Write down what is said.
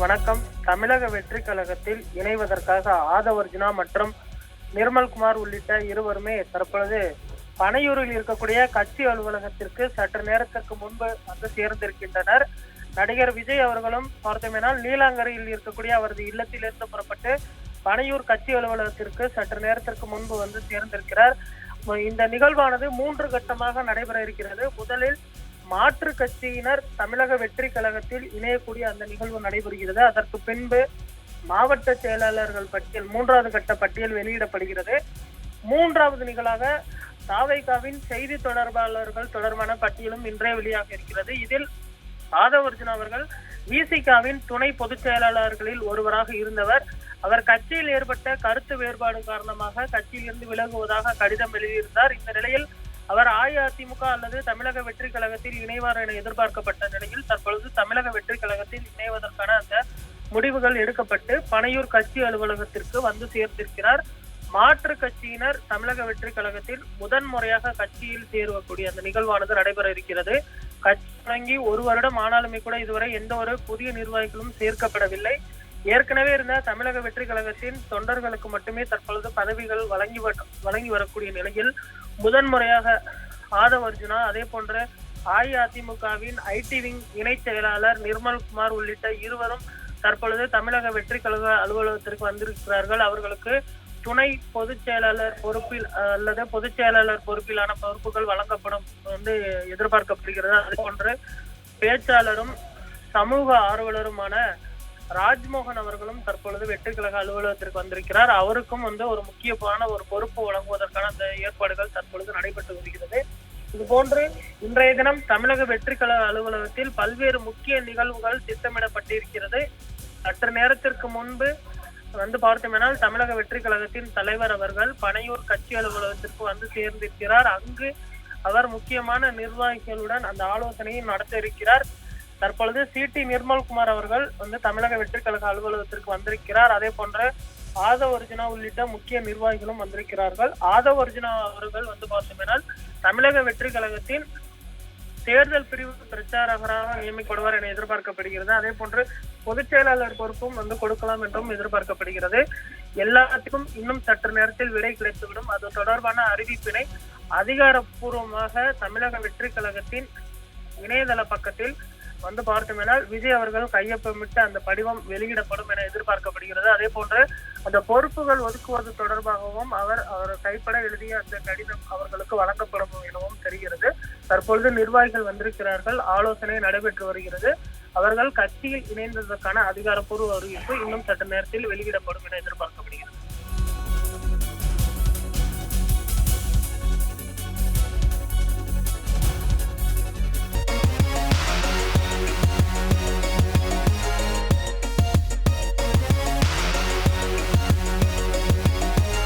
வணக்கம். தமிழக வெற்றி கழகத்தில் இணைவதற்காக ஆதவர்ஜுனா மற்றும் நிர்மல்குமார் உள்ளிட்ட இருவருமே தற்பொழுது பனையூரில் இருக்கக்கூடிய கட்சி அலுவலகத்திற்கு சற்று நேரத்திற்கு முன்பு வந்து சேர்ந்திருக்கின்றனர். நடிகர் விஜய் அவர்களும் பார்த்தோமேனால் நீலாங்கரையில் இருக்கக்கூடிய அவரது இல்லத்திலிருந்து புறப்பட்டு பனையூர் கட்சி அலுவலகத்திற்கு சற்று நேரத்திற்கு முன்பு வந்து சேர்ந்திருக்கிறார். இந்த நிகழ்வானது மூன்று கட்டமாக நடைபெற இருக்கிறது. முதலில் மாற்று கட்சியினர் தமிழக வெற்றி கழகத்தில் இணையக்கூடிய அந்த நிகழ்வு நடைபெறுகிறது. அதற்கு பின்பு மாவட்ட செயலாளர்கள் பட்டியல் மூன்றாவது கட்ட பட்டியல் வெளியிடப்படுகிறது. மூன்றாவது நிகழாக தாவைகாவின் செய்தி தொடர்பாளர்கள் தொடர்பான பட்டியலும் இன்றே வெளியாக இருக்கிறது. இதில் ஆதவர்ஜுன் அவர்கள் விசிகாவின் துணை பொதுச் செயலாளர்களில் ஒருவராக இருந்தவர். அவர் கட்சியில் ஏற்பட்ட கருத்து வேறுபாடு காரணமாக கட்சியில் இருந்து விலகுவதாக கடிதம் எழுதியிருந்தார். இந்த நிலையில் அவர் அஇஅதிமுக அல்லது தமிழக வெற்றி கழகத்தில் இணைவார் என எதிர்பார்க்கப்பட்ட நிலையில் தற்பொழுது தமிழக வெற்றி கழகத்தில் இணைவதற்கான அந்த முடிவுகள் எடுக்கப்பட்டு பனையூர் கட்சி அலுவலகத்திற்கு வந்து சேர்ந்திருக்கிறார். மாற்று கட்சியினர் தமிழக வெற்றி கழகத்தில் முதன் முறையாக கட்சியில் சேருவக்கூடிய அந்த நிகழ்வானது நடைபெற இருக்கிறது. கட்சி தொடங்கி ஒரு வருடம் ஆனாலுமே கூட இதுவரை எந்த ஒரு புதிய நிர்வாகிகளும் சேர்க்கப்படவில்லை. ஏற்கனவே இருந்த தமிழக வெற்றி கழகத்தின் தொண்டர்களுக்கு மட்டுமே தற்பொழுது பதவிகள் வழங்கி வ- வழங்கி வரக்கூடிய நிலையில் முதன்முறையாக ஆதவ் அர்ஜுனா அதே போன்ற அஇஅதிமுகவின் ஐடி விங் இணை செயலாளர் நிர்மல்குமார் உள்ளிட்ட இருவரும் தற்பொழுது தமிழக வெற்றி கழக அலுவலகத்திற்கு வந்திருக்கிறார்கள். அவர்களுக்கு துணை பொதுச் செயலாளர் பொறுப்பில் அல்லது பொதுச் செயலாளர் பொறுப்பிலான பொறுப்புகள் வழங்கப்படும் வந்து எதிர்பார்க்கப்படுகிறது. அதே போன்று பேச்சாளரும் சமூக ஆர்வலருமான ராஜ்மோகன் அவர்களும் தற்பொழுது வெற்றி கழக அலுவலகத்திற்கு வந்திருக்கிறார். அவருக்கும் வந்து ஒரு முக்கியமான ஒரு பொறுப்பு வழங்குவதற்கான அந்த ஏற்பாடுகள் தற்பொழுது நடைபெற்று வருகிறது. இது போன்று இன்றைய தினம் தமிழக வெற்றி கழக அலுவலகத்தில் பல்வேறு முக்கிய நிகழ்வுகள் திட்டமிடப்பட்டிருக்கிறது. சற்று நேரத்திற்கு முன்பு வந்து பார்த்தோம்னால் தமிழக வெற்றி கழகத்தின் தலைவர் அவர்கள் பனையூர் கட்சி அலுவலகத்திற்கு வந்து சேர்ந்திருக்கிறார். அங்கு அவர் முக்கியமான நிர்வாகிகளுடன் அந்த ஆலோசனையை நடத்த இருக்கிறார். தற்பொழுது சிடி நிர்மல்குமார் அவர்கள் வந்து தமிழக வெற்றிக்கழக கழக அலுவலகத்திற்கு வந்திருக்கிறார். அதே போன்ற ஆதவ் அர்ஜுனா உள்ளிட்ட முக்கிய நிர்வாகிகளும் வந்திருக்கிறார்கள். ஆதவ் அர்ஜுனா அவர்கள் வந்து பார்த்தோம்னால் தமிழக வெற்றி கழகத்தின் தேர்தல் பிரிவு பிரச்சாரகராக நியமிக்கப்படுவார் என எதிர்பார்க்கப்படுகிறது. அதே போன்று பொதுச் செயலாளர் பொறுப்பும் வந்து கொடுக்கலாம் என்றும் எதிர்பார்க்கப்படுகிறது. எல்லாத்துக்கும் இன்னும் சற்று நேரத்தில் விடை கிடைத்துவிடும். அது தொடர்பான அறிவிப்பினை அதிகாரப்பூர்வமாக தமிழக வெற்றி கழகத்தின் இணையதள பக்கத்தில் வந்து பார்த்தோமேனால் விஜய் அவர்கள் கையொப்பமிட்டு அந்த படிவம் வெளியிடப்படும் என எதிர்பார்க்கப்படுகிறது. அதே போன்று அந்த பொறுப்புகள் ஒதுக்குவது தொடர்பாகவும் அவர் அவர் கைப்பட எழுதிய அந்த கடிதம் அவர்களுக்கு வழங்கப்படும் எனவும் தெரிகிறது. தற்பொழுது நிர்வாகிகள் வந்திருக்கிறார்கள். ஆலோசனை நடைபெற்று வருகிறது. அவர்கள் கட்சியில் இணைந்ததற்கான அதிகாரப்பூர்வ அறிவிப்பு இன்னும் சற்று நேரத்தில் வெளியிடப்படும் என எதிர்பார்க்கப்படுகிறது.